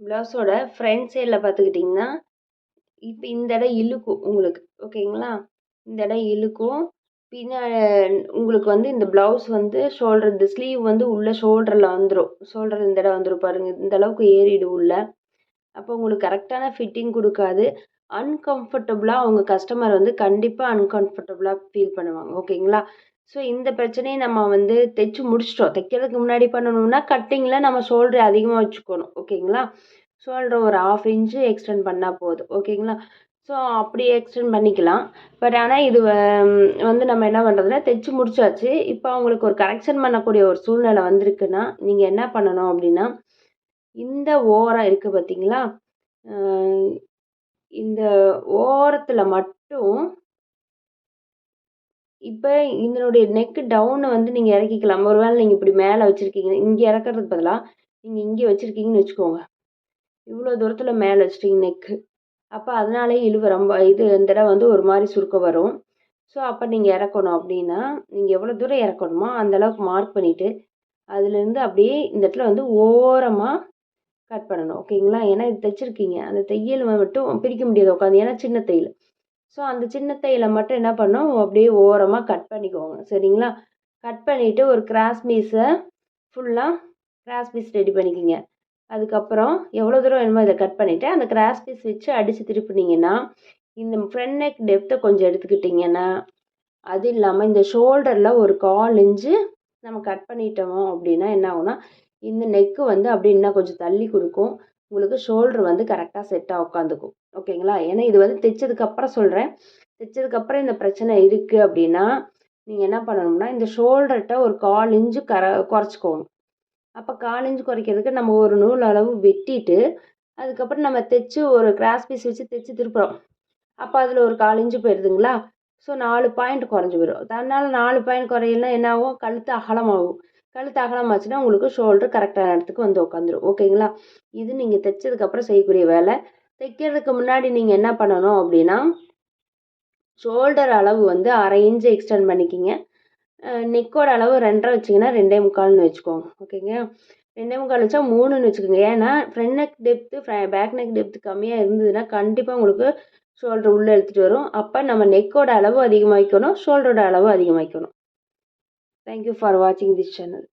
ப்ளவுஸோட ஃப்ரண்ட் சைடில் பார்த்துக்கிட்டிங்கன்னா இப்போ இந்த இடம் இழுக்கும் உங்களுக்கு. ஓகேங்களா? இந்த இடம் இழுக்கும். பின்னா உங்களுக்கு வந்து இந்த ப்ளவுஸ் வந்து ஷோல்டர் இந்த ஸ்லீவ் வந்து உள்ள ஷோல்டரில் வந்துடும் ஷோல்டர் இந்த இடம் வந்துடும் பாருங்கள் இந்த அளவுக்கு ஏறிடும் உள்ள. அப்போ உங்களுக்கு கரெக்டான ஃபிட்டிங் கொடுக்காது. அன்கம்ஃபர்டபுளாக அவங்க கஸ்டமர் வந்து கண்டிப்பாக அன்கம்ஃபர்டபுளாக ஃபீல் பண்ணுவாங்க. ஓகேங்களா? ஸோ இந்த பிரச்சனையை நம்ம வந்து தைச்சு முடிச்சிட்டோம். தைக்கிறதுக்கு முன்னாடி பண்ணணும்னா கட்டிங்கில் நம்ம ஷோல்டர் அதிகமாக வச்சுக்கணும். ஓகேங்களா? ஷோல்டர் ஒரு ஆஃப் இன்ச்சு எக்ஸ்டெண்ட் பண்ணால் போதும். ஓகேங்களா? ஸோ அப்படி எக்ஸ்டெண்ட் பண்ணிக்கலாம். பட் ஆனால் இது வந்து நம்ம என்ன பண்ணுறதுனா தைச்சு முடிச்சாச்சு. இப்போ அவங்களுக்கு ஒரு கரெக்ஷன் பண்ணக்கூடிய ஒரு சூழ்நிலை வந்திருக்குன்னா நீங்கள் என்ன பண்ணணும் அப்படின்னா இந்த ஓரம் இருக்குது பார்த்தீங்களா இந்த ஓரத்தில் மட்டும் இப்போ இதனுடைய நெக்கு டவுனை வந்து நீங்கள் இறக்கிக்கலாம். ஒரு வேளை நீங்கள் இப்படி மேலே வச்சுருக்கீங்க. இங்கே இறக்கறதுக்கு பதிலாக நீங்கள் இங்கே வச்சுருக்கீங்கன்னு வச்சுக்கோங்க. இவ்வளோ தூரத்தில் மேலே வச்சுட்டீங்க நெக்கு அப்போ அதனாலே இழுவு ரொம்ப இது இந்த இடம் வந்து ஒரு மாதிரி சுருக்கம் வரும். ஸோ அப்போ நீங்கள் இறக்கணும் அப்படின்னா நீங்கள் எவ்வளோ தூரம் இறக்கணுமோ அந்தளவுக்கு மார்க் பண்ணிவிட்டு அதுலேருந்து அப்படியே இந்த இடத்துல வந்து ஓரமாக கட் பண்ணணும். ஓகேங்களா ஏன்னா இது தைச்சிருக்கீங்க. அந்த தையல் மட்டும் பிரிக்க முடியாது. உட்காந்து. ஏன்னா சின்ன தையல். ஸோ அந்த சின்ன தையலை மட்டும் என்ன பண்ணும்? அப்படியே ஓரமாக கட் பண்ணிக்கோங்க சரிங்களா? கட் பண்ணிவிட்டு ஒரு கிராஸ் பீஸை ஃபுல்லாக கிராஸ் பீஸ் ரெடி பண்ணிக்கோங்க. அதுக்கப்புறம் எவ்வளோ தூரம் வேணுமோ இதை கட் பண்ணிவிட்டு அந்த கிராஸ் பீஸ் வச்சு அடித்து திருப்பினீங்கன்னா இந்த ஃப்ரண்ட் நெக் டெப்த்தை கொஞ்சம் எடுத்துக்கிட்டிங்கன்னா அது இல்லாமல் இந்த ஷோல்டரில் ஒரு கால் இன்ச்சு நம்ம கட் பண்ணிட்டோம் அப்படின்னா என்ன ஆகும்னா இந்த நெக்கு வந்து அப்படி இன்னும் கொஞ்சம் தள்ளி கொடுக்கும். உங்களுக்கு ஷோல்ட்ரு வந்து கரெக்டாக செட்டாக உட்காந்துக்கும். ஓகேங்களா? ஏன்னா இது வந்து தைச்சதுக்கப்புறம் சொல்கிறேன் தைச்சதுக்கப்புறம் இந்த பிரச்சனை இருக்குது அப்படின்னா நீங்கள் என்ன பண்ணணும்னா இந்த ஷோல்டர்கிட்ட ஒரு கால் இன்ச்சு கர குறைச்சிக்கோங்க. அப்போ கால் இன்ச்சு குறைக்கிறதுக்கு நம்ம ஒரு நூல் அளவு வெட்டிட்டு அதுக்கப்புறம் நம்ம தைச்சு ஒரு கிராஸ் பீஸ் வச்சு தைச்சு திருப்புறோம். அப்போ அதில் ஒரு கால் இன்ச்சு போயிடுதுங்களா? ஸோ நாலு பாயிண்ட் குறைஞ்சி போயிடும். அதனால் நாலு பாயிண்ட் குறையிலாம் என்ன ஆகும்? கழுத்து அகலமாகும். கழுத்து அகலமாச்சுன்னா உங்களுக்கு ஷோல்டர் கரெக்டான இடத்துக்கு வந்து உட்காந்துரும் ஓகேங்களா? இது நீங்கள் தைச்சதுக்கப்புறம் செய்யக்கூடிய வேலை. தைக்கிறதுக்கு முன்னாடி நீங்கள் என்ன பண்ணணும் அப்படின்னா ஷோல்டர் அளவு வந்து அரை இன்ச்சு எக்ஸ்டெண்ட் பண்ணிக்கிங்க. நெக்கோட அளவு ரெண்டரை வச்சிங்கன்னா ரெண்டே முக்கால்னு வச்சுக்கோங்க. ஓகேங்க? ரெண்டே முக்கால் வச்சா மூணுன்னு வச்சுக்கோங்க. ஏன்னா front neck depth back neck depth கம்மியாக இருந்ததுன்னா கண்டிப்பாக உங்களுக்கு ஷோல்டர் உள்ளே எடுத்துகிட்டு வரும். அப்போ நம்ம நெக்கோட அளவு அதிகமாக வைக்கணும் ஷோல்டரோட அளவு அதிகமாக வைக்கணும் தேங்க்யூ ஃபார் வாட்சிங் திஸ் சேனல்